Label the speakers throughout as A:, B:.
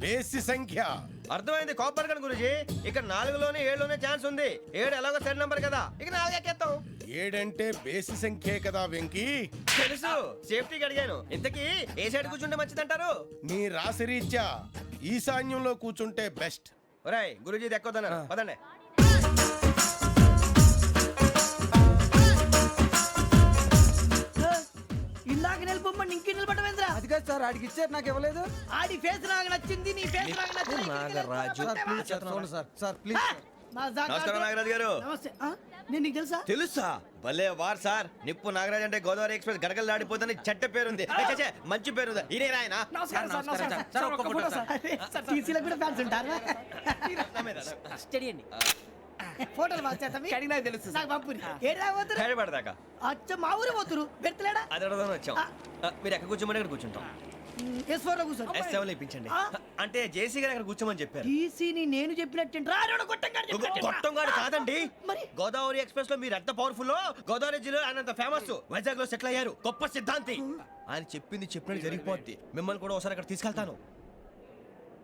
A: బేసి సంఖ్య.
B: అర్థమైంది కాపర్ కానీ గురూజీ? ఇక్కడ నాలుగులోనే ఏడులోనే ఛాన్స్ ఉంది. ఏడు ఎలాగో సెడ్ నంబర్ కదా. ఇక నాలుగు ఎక్కేస్తాం.
A: ఏడంటే బేసి సంఖ్యే కదా వెంకీ.
B: తెలుసు. సేఫ్టీకి అడిగాను. ఇంతకీ ఏ సైడ్ కూర్చుంటే మంచిదంటారు?
A: నీ రాశి రీత్యా ఈశాన్యంలో కూర్చుంటే బెస్ట్.
B: ఒరాయ్ గురూజీ దెక్కొద్దన్నారు పదండి.
C: ఇందాక నిలబొమ్మని ఇంకే నిలబడమేంద్రా
D: అది కాదు సార్ ఆడికి ఇచ్చారు నాకు ఇవ్వలేదు.
C: ఆడి ఫేస్ నాకు నచ్చింది నీ ఫేస్ నాకు నచ్చింది.
B: నాగరాజు.
D: సార్ సార్ ప్లీజ్
B: నమస్కారం నాగరాజు గారు.
C: నమస్తే? నేను నీకు తెలుసా?
B: తెలుసా? భలే వార్ సార్. నిప్పు నాగరాజ్ అంటే గోదావరి ఎక్స్ప్రెస్ గడగలు దాడిపోతుంది చెట్ట పేరుంది. మంచి పేరు ఇదే ఆయన
C: టీసీలో కూడా ఫ్యాన్స్ ఉంటారా? ఫోటోలు బాగా చేస్తాం
D: కడిగినా తెలుసు.
C: నాకు పంపుని. ఏడా పోతురు?
B: హైదరాబాద్
C: అచ్చ మా ఊరు పోతురు? పెడతలేడా
B: అది అడగదామని వచ్చాం. మీరు ఎక్కడ కూర్చోమని అక్కడ కూర్చుంటాం.
C: ఎస్ ఫోర్లో కూర్చో
B: ఎస్ సెవెన్ ఇప్పించండి. అంటే జేసీ గారు అక్కడ కూర్చోమని చెప్పారు.
C: టీసీని నేను చెప్పినట్టు రాడు.
B: గొట్టం గారు కాదండి.
C: మరి?
B: గోదావరి ఎక్స్ప్రెస్లో మీరు ఎంత పవర్ఫుల్ గోదావరి జిల్లా ఆయన అంత ఫేమస్ వైజాగ్లో సెటిల్ అయ్యారు. గొప్ప సిద్ధాంతి. ఆయన చెప్పింది చెప్పినట్టు జరిగిపోద్ది. మిమ్మల్ని కూడా ఒకసారి అక్కడ తీసుకెళ్తాను.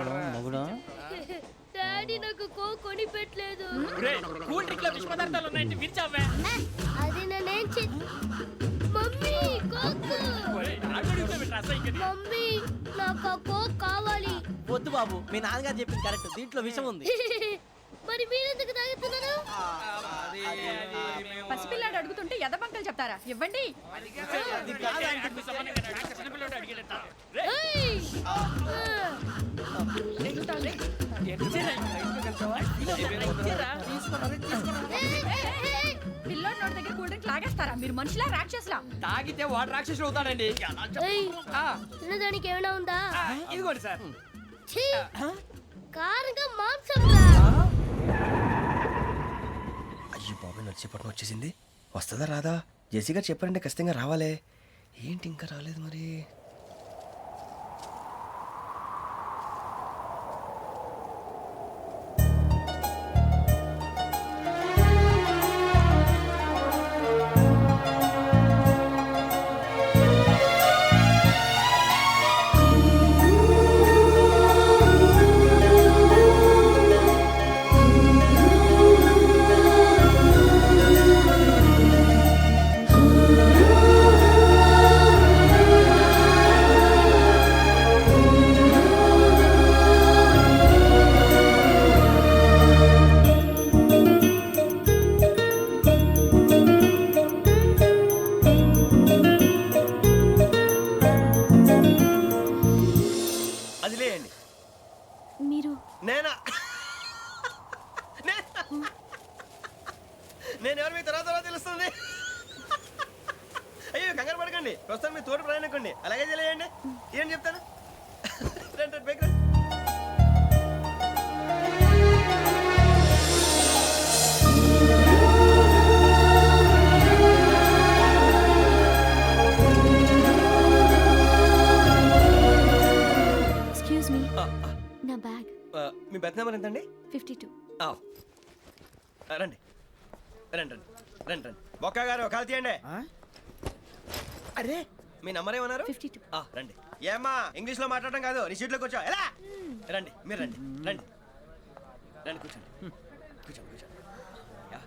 E: మగుడు?
F: డాడీ నాకు కో కొని పెట్టలేదు
D: కూల్ డ్రింక్లో విష పదార్థాలు ఉన్నాయంటే విరిచావే.
F: అది నేనేం చే మమ్మీ కోక్. మమ్మీ నాకు ఆ కోక్ కావాలి.
E: వద్దు బాబు మీ నాన్నగారు చెప్పింది కరెక్ట్. దీంట్లో విషయం ఉంది.
F: మరి మీరెందుకు తాగుతున్నారు?
G: పసిపిల్లాడు అడుగుతుంటే ఎదబంకలు చెప్తారా? ఇవ్వండి.
F: ఏయ్! ఆ.
G: పిల్లోడి నోటి దగ్గర కూల్ డ్రింక్ లాగేస్తారా మీరు మనుషులా రాక్షసులా
D: తాగితే వాడు రాక్షసుడు అవుతాడండి.
F: తినడానికి ఏమైనా ఉందా?
D: ఇదిగోండి సార్.
F: ఛీ! కారంగా మాంసం
B: అయ్యి బాబు నడిచేపట్నం వచ్చేసింది. వస్తుందా రాదా? జెసీ గారు చెప్పారంటే ఖచ్చితంగా రావాలే. ఏంటి ఇంకా రాలేదు మరి? నేను ఎవరు మీ తర్వాత తర్వాత తెలుస్తుంది? అయ్యో కంగారు పడకండి. ప్రస్తుతం మీ తోటి ప్రయాణకండి అలాగే తెలియండి ఏం చెప్తాను రండి రండి.
F: మీ
B: బెత్ నెంబర్ ఎంతండి?
F: Fifty two.
B: రండి. రండి రండి రండి రండి. బొక్క గారు కాల్ తీయండి. అరే! మీ నంబర్ ఏమన్నారు?
F: Fifty two.
B: ఆ, రండి. ఏమ్మా ఇంగ్లీష్లో మాట్లాడడం కాదు నీ సీట్లో కూర్చో ఎలా రండి మీరు రండి రండి. రండి కూర్చోండి. కూర్చోండి కూర్చోండి. యా.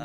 B: ఆ,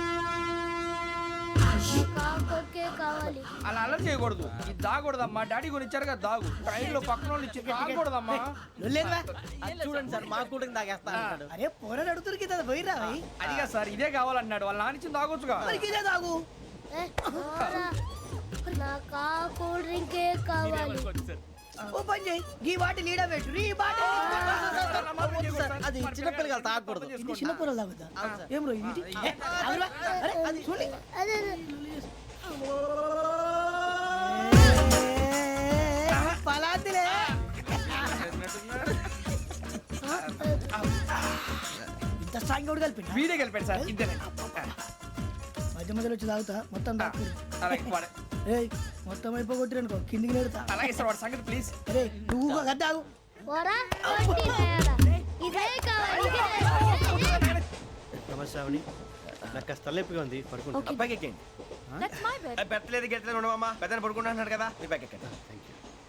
D: అలా అలర్ చేయకూడదు. ఇది దాగకూడదమ్మా. డాడీ కొని ఇచ్చారు కదా దాగు. ట్రైన్లో పక్కన వాళ్ళు ఇచ్చి దాగకూడదమ్మా
E: చూడండి సార్ మా కూడా తాగేస్తా
D: అరే పోరాడు అడుగుతారు కదా పోయిరా అడిగా సార్ ఇదే కావాలన్నాడు. వాళ్ళ నానిచ్చింది తాగొచ్చుగా. ఇదే తాగు.
F: నాకు కూల్ డ్రింకే కావాలి.
D: ఓ పని చేయి. ఈ బాటిల్ ఈడ పెట్టు. ఈ బాటిల్
E: అది చిన్నపిల్లలు తాగకూడదు.
D: ఇది చిన్న పొరలు తాగుతా ఏం రో ఇది. అరే అది
F: అదే.
D: పలాతిలే.
C: ఇంత స్ట్రాంగ్ కూడా కలిపి
D: వీడే గెలిపాడు సార్ ఇద్దరే
C: మధ్య మధ్యలో వచ్చి తాగుతా. మొత్తం తాకు
D: అలాగే
C: మొత్తం అయిపోగొట్టిరనుకో కిందికి నేడుతా
D: అలాగే సార్ వాడు సంగతి ప్లీజ్
C: రే నువ్వు కదా తాగు
F: పోరా? వడ్డీ తేడా. ఇదే కావాలి ఇదే.
H: నమస్తే నాకు కాస్త తలెప్పిగా ఉంది పడుకుంటా.
B: అబ్బాయికి ఎక్కండి
G: దట్స్ మై బెడ్
B: ఆ, పెట్టలేదు గెట్టలేదు పెద్దని పడుకుంటున్నాడు కదా మీ బ్యాగ్ ఎక్కండి.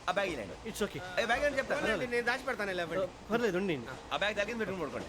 B: ఆ బ్యాగ్ ఇలాండి
H: ఇట్స్ ఓకే
B: ఏ బ్యాగ్ అని చెప్తాను
I: నేను దాచి పెడతాను
H: పర్లేదు ఉండి.
B: ఆ బ్యాగ్ తగ్గింది పెట్టుకుని పడుకోండి.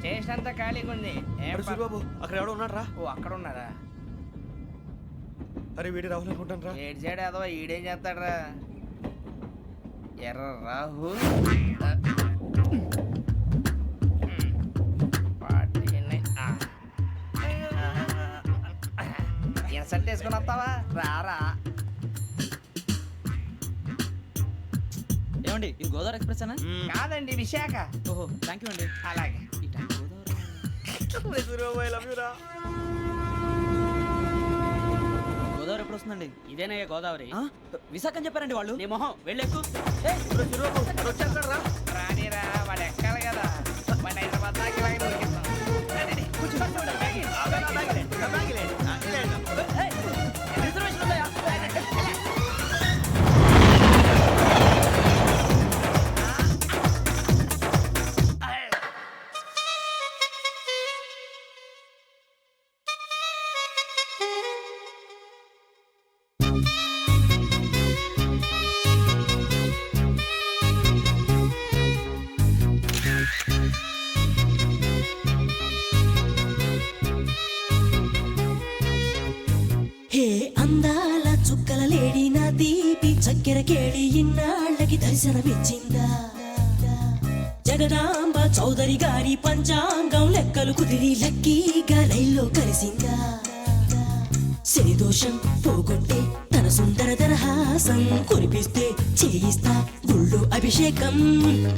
D: స్టేషన్ అంతా ఖాళీగా ఉంది ఏం
B: అరే
D: ప-
B: సూరిబాబు అక్కడ ఎవడో ఉన్నాడు రా
D: ఓ అక్కడ ఉన్నారా
B: అరే వీడి రాహుల్ అనుకుంటాను రా
D: ఏడు సైడ్ అదో? ఈడేం చేస్తాడరా? ఎర్ర రాహు. ఇన్సర్ట్ వేసుకుని వస్తావా? రారా.
C: ఏమండి ఇది గోదావరి ఎక్స్ప్రెస్ అనా
D: కాదండి విశాఖ.
C: ఓహో థ్యాంక్ యూ అండి.
D: అలాగే.
C: గోదావరి ఎప్పుడు వస్తుందండి?
D: ఇదేనయ్య గోదావరి.
C: విశాఖ అని చెప్పారండి వాళ్ళు? నీ మొహం వెళ్ళెక్కు
D: రానిరా వాడు ఎక్కాలి కదా. వాడు హైదరాబాద్ దాకా. రండి, కూర్చో, కూర్చో, బ్యాగ్
J: కేళి ఇన్నాళ్ళకి దర్శనమిచ్చిందా జగదాంబ చౌదరి గారి పంచాంగం లెక్కలు కుదిరి లక్కీగా రైల్లో కలిసిందా శని దోషం పోగొట్టే తన సుందర దరహాసం కురిపిస్తే చేయిస్తా గుళ్ళు అభిషేకం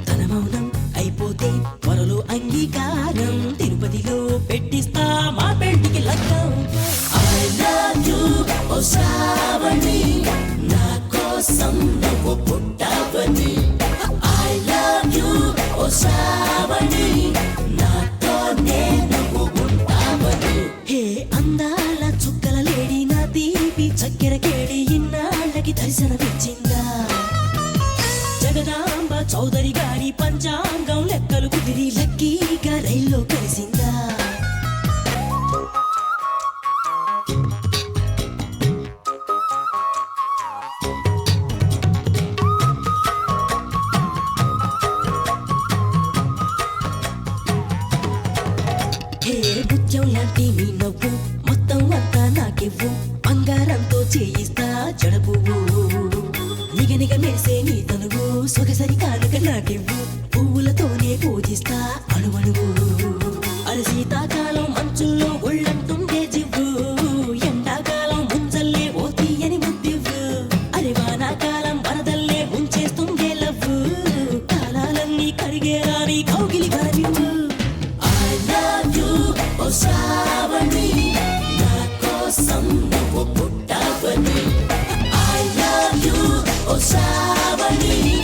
J: తన మౌనం అయిపోతే త్వరలో అంగీకారం తిరుపతిలో పెట్టిస్తా మా పెళ్ళికి లగ్గం I love you, ఓ శ్రావణి నా కోసం నువ్వు పుట్టావని హే ముత్యం లాంటి మీ నవ్వు. మొత్తం అంతా నాకివ్వు. బంగారంతో చేయిస్తా జడపువ్వు నిగనిగ మెరిసే నీ తనువు. సొగసరి కానుక నాకివ్వు పువ్వులతోనే పూజిస్తా అణువణువు. శ్రావణి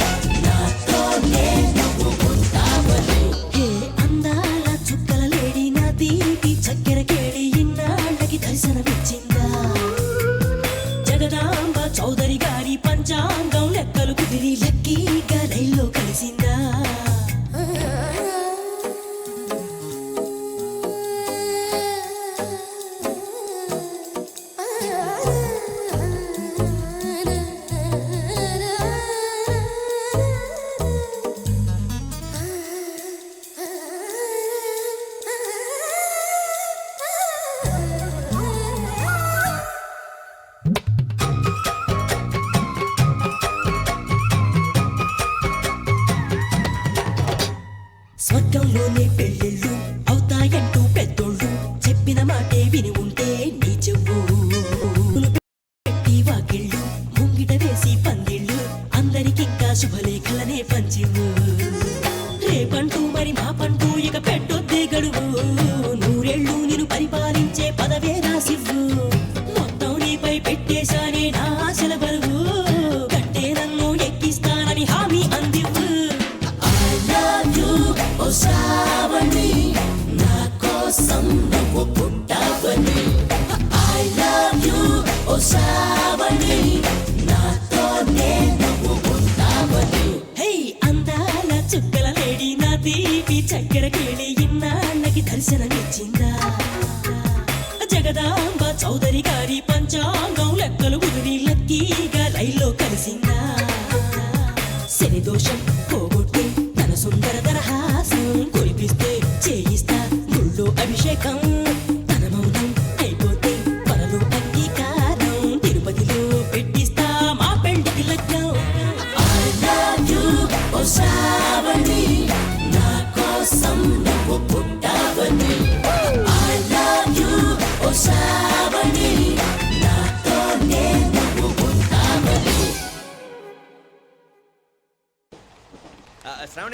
J: ఓ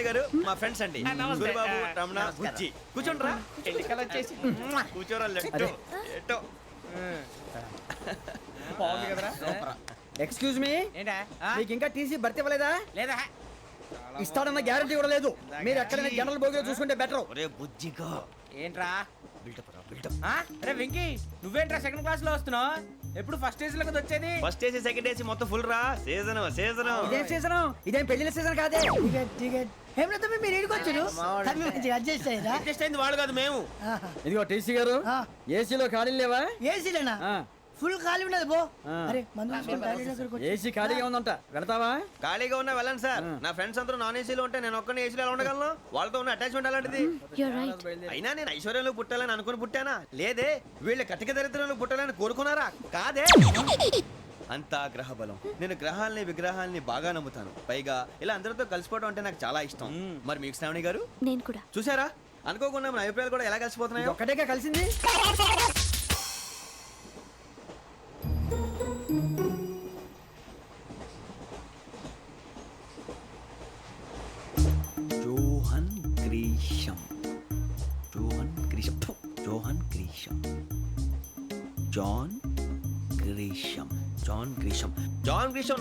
J: శ్రావణి గారు మా
B: ఫ్రెండ్స్ అండి. సూరిబాబు రమణ. బుజ్జి. కూర్చోండి రా
D: ఎన్నికలు వచ్చేసి
B: కూర్చోరా లెట్టో. ఎట్టో.
D: బాగుంది కదరా.
C: ఎక్స్క్యూజ్ మీ
D: ఏంటా?
C: మీకు ఇంకా టీసీ భర్తీ ఇవ్వలేదా?
D: లేదా?
C: ఇస్తాడన్న గ్యారంటీ కూడా లేదు. మీరు ఎక్కడైనా జనరల్ బోగిలో చూసుకుంటే బెటర్
B: ఒరే బుజ్జిగా.
D: ఏంట్రా?
B: బిల్డప్ రా బిల్డప్?
D: అరే వెంకీ నువ్వేంట్రా సెకండ్ క్లాస్లో వస్తున్నావు? ఎప్పుడు ఫస్ట్ ఏజ్లో వచ్చేది?
B: ఫస్ట్ ఏసీ సెకండ్ ఏసీ మొత్తం ఫుల్ రా. సీజన్ సీజన్
C: ఇదేం సీజన్ ఇదేం పెళ్ళిన సీజన్ కాదే?
I: మీరు ఇంటికి
D: అడ్జస్ట్ అయింది వాళ్ళు కాదు మేము.
C: ఇదిగో టీసీ గారు ఏసీలో ఖాళీ లేవా?
I: ఏసీలేనా?
C: ఆ,
I: ఫుల్ ఖాళీ ఉండదు పో.
C: ఆ.
I: అరే మందు తీసుకొని టాయిలెట్ దగ్గరకు వచ్చి.
C: ఏసీ ఖాళీగా ఉందంట వెళతావా?
B: ఖాళీగా ఉన్నా వెళ్ళండి సార్. నా ఫ్రెండ్స్ అందరూ నాన్ ఏసీలో ఉంటే నేను ఒక్కనే ఏసీలో ఎలా ఉండగలను? వాళ్ళతో ఉన్న అటాచ్మెంట్ అలాంటిది
F: You're right.
B: అయినా నేను ఐశ్వర్యంలో పుట్టాలని అనుకుని పుట్టానా? లేదే వీళ్ళ కటిక దరిద్రంలో పుట్టాలని కోరుకున్నారా? కాదే? అంతా గ్రహ బలం నేను గ్రహాలని విగ్రహాలని బాగా నమ్ముతాను. పైగా ఇలా అందరితో కలిసిపోవడం అంటే నాకు చాలా ఇష్టం. మరి మీకు శ్రావణి గారు?
F: నేను కూడా.
B: చూసారా? అనుకోకుండా మన అభిప్రాయాలు కూడా ఎలా కలిసిపోతున్నాయో?
C: ఒక్కటేగా కలిసింది?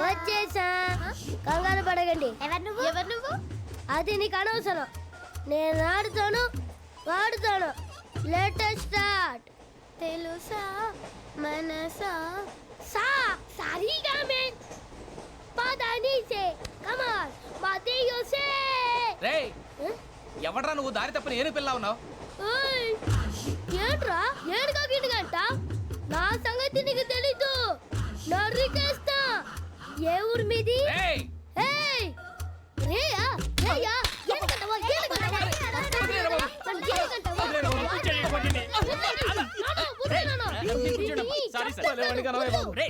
F: వచ్చేసా. కంగారు పడగండి ఎవరు నువ్వు? ఎవరు నువ్వు? అది నీకు అనవసరం. నేను ఆడుతాను వాడుతాను. లేటెస్ట్ స్టార్ట్ తెలుసా? మనసా? సా సరిగా మే. పదని సే కమాన్ మదియో సే
D: రే ఎవడ్రా నువ్వు? దారి తప్పని ఏను పిల్ల ఉన్నావు?
F: ఏంట్రా ఏడుగా గిడుగంట నా సంగతి నీకు తెలీదు నరికేస్తా ఏ ఊరు మీది ఏడుగంటవా
D: సారీ